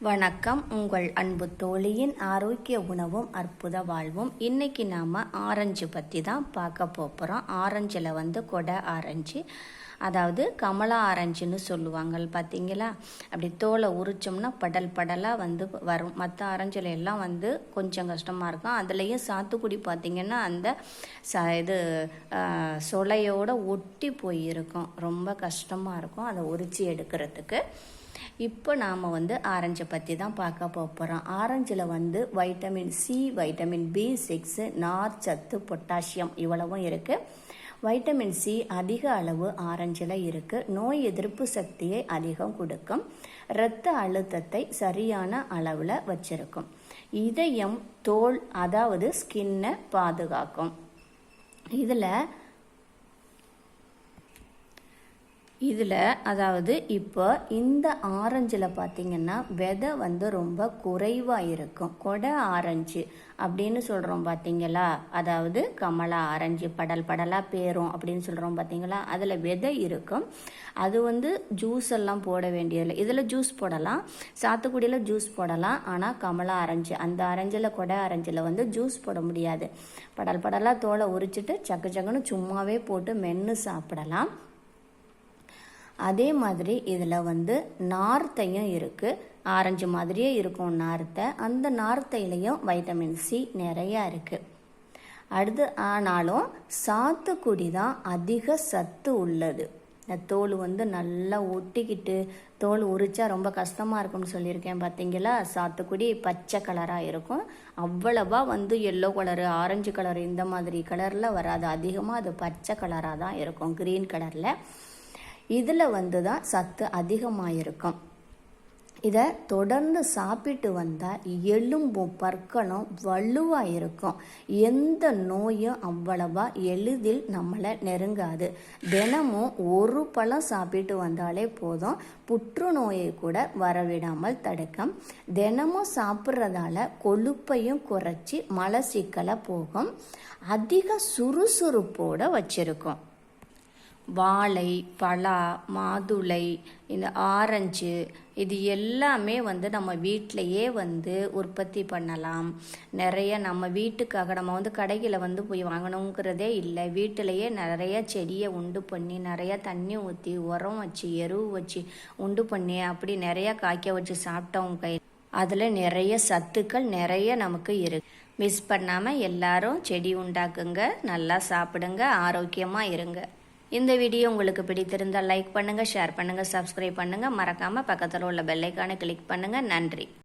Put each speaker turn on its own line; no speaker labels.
வணக்கம். உங்கள் அன்பு தோழியின் ஆரோக்கிய உணவும் அற்புத வாழ்வும். இன்னைக்கு நாம் ஆரஞ்சு பற்றி தான் பார்க்க போகிறோம் ஆரஞ்சில் வந்து கொடை ஆரஞ்சு. அதாவது கமலா ஆரஞ்சுன்னு சொல்லுவாங்க பார்த்தீங்களா அப்படி தோலை உரிச்சோம்னா படல் படலாக வந்து வரும். மற்ற ஆரஞ்சில் எல்லாம் வந்து கொஞ்சம் கஷ்டமாக இருக்கும். அதுலேயும் சாத்துக்குடி பார்த்திங்கன்னா அந்த ச இது ஆ, ஒட்டி போயிருக்கும். ரொம்ப கஷ்டமாக இருக்கும். அதை உரிச்சு எடுக்கிறதுக்கு. இப்போ நாம் வந்து ஆரஞ்சை பற்றி தான் பார்க்க போகிறோம் ஆரஞ்சில் வந்து vitamin C vitamin B six நார் சத்து பொட்டாசியம் இவ்வளவும் இருக்குது வைட்டமின் சி அதிக அளவு ஆரஞ்சில் இருக்குது நோய் எதிர்ப்பு சக்தியை அதிகம் கொடுக்கும். இரத்த அழுத்தத்தை சரியான அளவில் வச்சிருக்கும். இதயம் தோல் அதாவது ஸ்கின்னை பாதுகாக்கும். இதில் இதில் அதாவது இப்போ இந்த ஆரஞ்சில் பார்த்தீங்கன்னா விதை வந்து ரொம்ப குறைவாக இருக்கும். கொடை ஆரஞ்சு அப்படின்னு சொல்கிறோம் பார்த்தீங்களா அதாவது கமலா ஆரஞ்சு படல் படலாக பேரும் அப்படின்னு சொல்கிறோம் பார்த்தீங்களா அதில் விதை இருக்கும். அது வந்து ஜூஸ் எல்லாம் போட வேண்டியதில்லை. இதில் ஜூஸ் போடலாம். சாத்துக்குடியில் ஜூஸ் போடலாம். ஆனால் கமலா ஆரஞ்சு அந்த ஆரஞ்சில் கொடை ஆரஞ்சில் வந்து ஜூஸ் போட முடியாது. படல் படலாக தோலை உரிச்சிட்டு சக்கு சக்குன்னு சும்மாவே போட்டு மென்று சாப்பிடலாம். அதே மாதிரி இதில் வந்து நார்த்தையும் இருக்குது ஆரஞ்சு மாதிரியே இருக்கும் நார்த்தை. அந்த நார்த்தையிலையும் வைட்டமின் சி நிறையா இருக்குது அடுத்து ஆனாலும் சாத்துக்குடி தான் அதிக சத்து உள்ளது. இந்த தோல் வந்து நல்லா ஒட்டிக்கிட்டு தோல் உரிச்சா ரொம்ப கஷ்டமாக இருக்கும்னு சொல்லியிருக்கேன் பார்த்தீங்களா சாத்துக்குடி பச்சை கலராக இருக்கும். அவ்வளவா வந்து எல்லோ கலரு ஆரஞ்சு கலர் இந்த மாதிரி கலரில் வராது. அதிகமாக அது பச்சை கலராக தான் இருக்கும் க்ரீன் கலரில் இதில் வந்து தான் சத்து அதிகமாக இருக்கும் இதை தொடர்ந்து சாப்பிட்டு வந்தால் எலும்பும் பற்களும் வலுவாக இருக்கும். எந்த நோயும் அவ்வளவா எளிதில் நம்மளை நெருங்காது. தினமும் ஒரு பழம் சாப்பிட்டு வந்தாலே போதும். புற்றுநோயை கூட வரவிடாமல் தடுக்கும். தினமும் சாப்பிட்றதால கொழுப்பையும் குறைச்சி மலசிக்கலை போகும். அதிக சுறுசுறுப்போடு வச்சுருக்கோம். வாழை பலா மாதுளை இந்த ஆரஞ்சு இது எல்லாமே வந்து நம்ம வீட்டிலையே வந்து உற்பத்தி பண்ணலாம். நிறைய நம்ம வீட்டுக்காக நம்ம வந்து கடையில் வந்து போய் வாங்கணுங்கிறதே இல்லை. வீட்டிலையே நிறைய செடியை உண்டு பண்ணி நிறைய தண்ணி ஊற்றி உரம் வச்சு எருவு வச்சு உண்டு பண்ணி அப்படி நிறைய காய்க்க வச்சு சாப்பிட்டவங்க கை அதில் நிறைய சத்துக்கள் நிறைய நமக்கு இருக்கு மிஸ் பண்ணாமல் எல்லாரும் செடி உண்டாக்குங்க. நல்லா சாப்பிடுங்க. ஆரோக்கியமாக இருங்க. இந்த வீடியோ உங்களுக்கு பிடித்திருந்தால் லைக் பண்ணுங்கள் ஷேர் பண்ணுங்கள் சப்ஸ்கிரைப் பண்ணுங்கள் மறக்காமல் பக்கத்தில் உள்ள பெல்லைக்கான கிளிக் பண்ணுங்கள் நன்றி.